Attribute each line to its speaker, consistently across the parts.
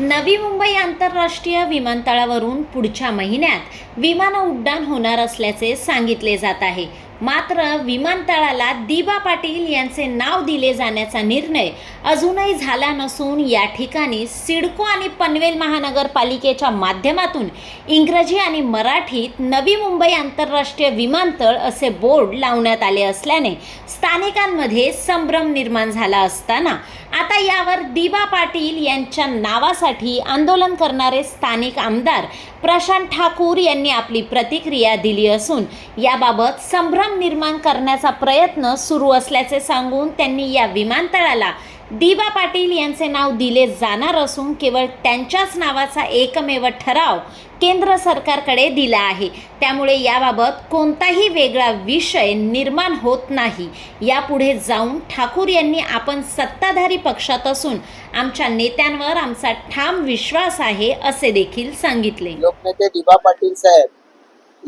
Speaker 1: नवी मुंबई आंतरराष्ट्रीय विमानतळावरून पुढच्या महिन्यात विमान उड्डाण होणार असल्याचे सांगितले जात आहे. मात्र विमानतळाला दिबा पाटील यांचे नाव दिले जाण्याचा निर्णय अजूनही झाला नसून या ठिकाणी सिडको आणि पनवेल महानगरपालिकेच्या माध्यमातून इंग्रजी आणि मराठीत नवी मुंबई आंतरराष्ट्रीय विमानतळ असे बोर्ड लावण्यात आले असल्याने स्थानिकांमध्ये संभ्रम निर्माण झाला असताना आता यावर दिबा पाटील यांच्या नावासाठी आंदोलन करणारे स्थानिक आमदार प्रशांत ठाकूर यांनी आपली प्रतिक्रिया दिली असून याबाबत संभ्रम निर्माण करण्याचा प्रयत्न सुरू असल्याचे सांगून त्यांनी या विमानतळाला दिबा पाटील यांचे नाव दिले जाणार असून केवळ त्यांच्याच नावाचा एकमेव ठराव केंद्र सरकारकडे दिला आहे. त्यामुळे याबाबत कोणताही वेगळा विषय निर्माण होत नाही. यापुढे जाऊन ठाकूर यांनी आपण सत्ताधारी पक्षात असून आमच्या नेत्यांवर आमचा ठाम विश्वास आहे असे देखील सांगितले.
Speaker 2: लोकनेते दिबा पाटील साहेब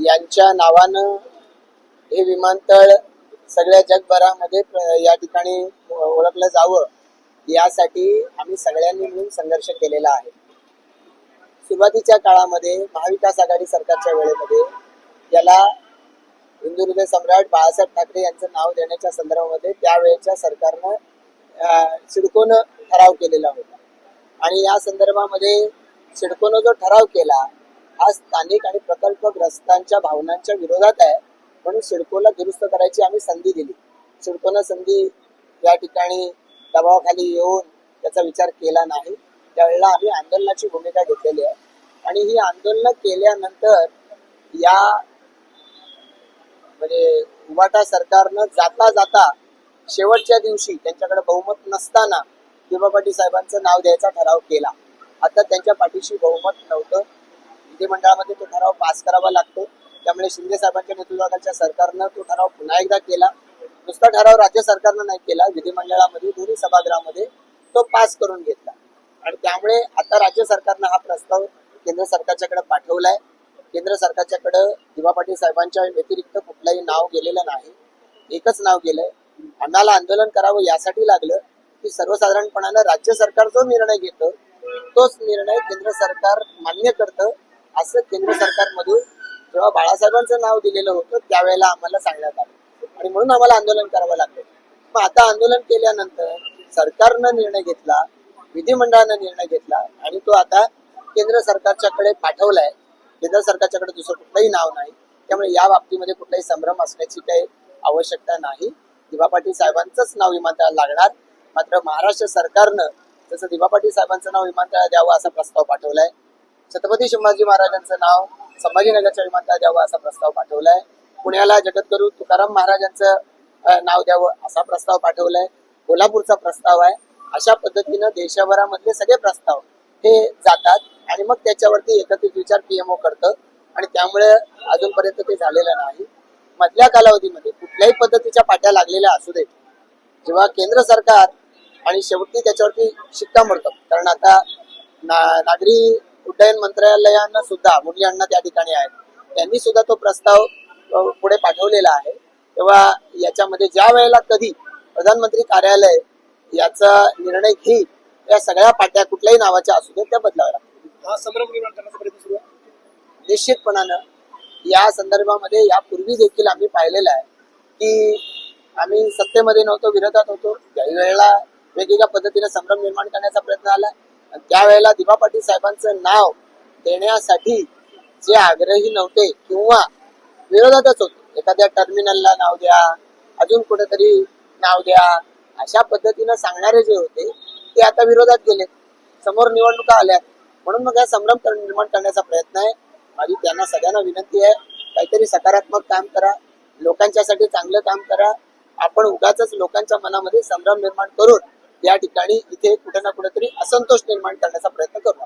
Speaker 2: यांच्या नावानं हे विमानतळ सगळ्या जगभरामध्ये प्र- या ठिकाणी ओळखलं जावं. यासाठी आम्ही सगळ्यांनी मिळून संघर्ष केलेला आहे. सुरुवातीच्या काळामध्ये महाविकास आघाडी सरकारच्या वेळेमध्ये याला हिंदू हृदय सम्राट बाळासाहेब ठाकरे यांचं नाव देण्याच्या संदर्भामध्ये त्यावेळेच्या सरकारनं सिडकोन सिडकोनं ठराव केलेला होता. आणि या संदर्भामध्ये सिडकोनं जो ठराव केला हा स्थानिक आणि प्रकल्पग्रस्तांच्या भावनांच्या विरोधात आहे. म्हणून सिडकोला दुरुस्त करायची आम्ही संधी दिली. सिडकोनं संधी या ठिकाणी दबावाखाली येऊन त्याचा विचार केला नाही. त्यावेळेला आम्ही आंदोलनाची भूमिका घेतलेली आहे. आणि ही आंदोलनं केल्यानंतर या म्हणजे उभाटा सरकारनं जाता जाता शेवटच्या दिवशी त्यांच्याकडे बहुमत नसताना दिबा पाटील साहेबांचं नाव द्यायचा ठराव केला. आता त्यांच्या पाठीशी बहुमत नव्हतं. विधिमंडळामध्ये तो ठराव पास करावा लागतो. त्यामुळे शिंदे साहेबांच्या नेतृत्वाखालच्या सरकारनं तो ठराव पुन्हा एकदा केला. नुसता ठराव राज्य सरकारनं नाही केला विधिमंडळामध्ये दोन्ही सभागृहामध्ये तो पास करून घेतला. आणि त्यामुळे आता राज्य सरकारनं हा प्रस्ताव केंद्र सरकारच्याकडे पाठवलाय. केंद्र सरकारच्याकडे दिवा पाटील साहेबांच्या व्यतिरिक्त कुठलंही नाव गेलेलं नाही. एकच नाव गेलंय. अण्णाला आंदोलन करावं यासाठी लागलं की सर्वसाधारणपणानं राज्य सरकार जो निर्णय घेतं तोच निर्णय केंद्र सरकार मान्य करतं. असं केंद्र सरकारमधून जेव्हा बाळासाहेबांचं नाव दिलेलं होतं त्यावेळेला आम्हाला सांगण्यात आलं. आणि म्हणून आम्हाला आंदोलन करावं लागलं. मग आता आंदोलन केल्यानंतर सरकारनं निर्णय घेतला विधिमंडळानं निर्णय घेतला आणि तो आता केंद्र सरकारच्याकडे पाठवलाय. केंद्र सरकारच्याकडे दुसरं कुठलंही नाव नाही. त्यामुळे या बाबतीमध्ये कुठलाही संभ्रम असण्याची काही आवश्यकता नाही. दिवा पाटील साहेबांचंच नाव विमानतळाला लागणार. मात्र महाराष्ट्र सरकारनं जसं दिवा पाटील साहेबांचं नाव विमानतळाला द्यावं असा प्रस्ताव पाठवलाय. छत्रपती शिवाजी महाराजांचं नाव संभाजीनगरच्या विमानतळाला द्यावं असा प्रस्ताव पाठवलाय. पुण्याला जगद्गुरु तुकाराम महाराजांचं नाव द्यावं असा प्रस्ताव पाठवलाय. कोल्हापूरचा प्रस्ताव आहे. अशा पद्धतीनं देशभरामधले सगळे प्रस्ताव हे जातात आणि मग त्याच्यावरती एकत्रित विचार पीएमओ करतं. आणि त्यामुळे अजूनपर्यंत ते झालेलं नाही. मधल्या कालावधीमध्ये कुठल्याही पद्धतीच्या पाट्या लागलेल्या असू देत. जेव्हा केंद्र सरकार आणि शेवटी त्याच्यावरती शिक्कामोर्तब कारण आता ना- नागरी उड्डयन मंत्रालयानं सुद्धा मुली अण्णा त्या ठिकाणी आहेत. त्यांनी सुद्धा तो प्रस्ताव पुढे पाठवलेला आहे. तेव्हा याच्यामध्ये ज्या वेळेला कधी प्रधानमंत्री कार्यालय याचा निर्णय घेईल या सगळ्या पाट्या कुठल्याही नावाच्या असू देत त्या बदलाव्या लागतील.
Speaker 3: हा
Speaker 2: निश्चितपणानं या संदर्भामध्ये यापूर्वी देखील आम्ही पाहिलेलं आहे की आम्ही सत्तेमध्ये नव्हतो विरोधात होतो. त्याही वेळेला वेगवेगळ्या पद्धतीने संभ्रम निर्माण करण्याचा प्रयत्न आला आणि त्यावेळेला दिबा पाटील साहेबांचं नाव देण्यासाठी जे आग्रही नव्हते किंवा विरोधातच होतो. एखाद्या टर्मिनलला नाव द्या अजून कुठेतरी नाव द्या अशा पद्धतीनं सांगणारे जे होते ते आता विरोधात गेले समोर निवडणुका आल्यात म्हणून मग हा संभ्रम निर्माण करण्याचा प्रयत्न आहे. माझी त्यांना सगळ्यांना विनंती आहे काहीतरी सकारात्मक काम करा. लोकांच्यासाठी चांगलं काम करा. आपण उगाच लोकांच्या मनामध्ये संभ्रम निर्माण करून या ठिकाणी इथे कुठे ना कुठेतरी असंतोष निर्माण करण्याचा प्रयत्न करू